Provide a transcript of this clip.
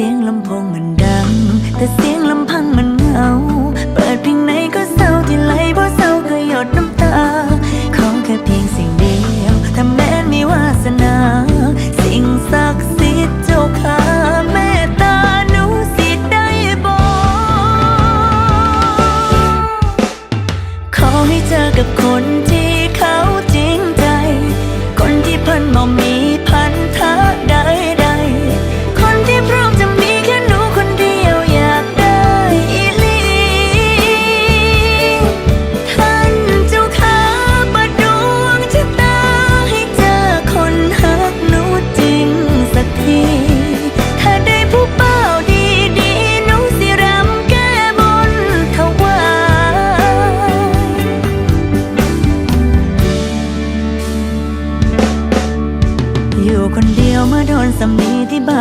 เสียงลำโพงมันดัง แต่เสียงลำพังมันเงา เปิดเพียงไหนก็เศร้าที่ไหลบ่เศร้าก็หยดน้ำตา ของแค่เพียงสิ่งเดียวถ้าแม้นมีวาสนา สิ่งศักดิ์สิทธิ์เจ้าค่ะแม่ตาหนูสิได้บอก ขอให้เจอกับคนที่ ยวมาโดนสำนีที่บ้าน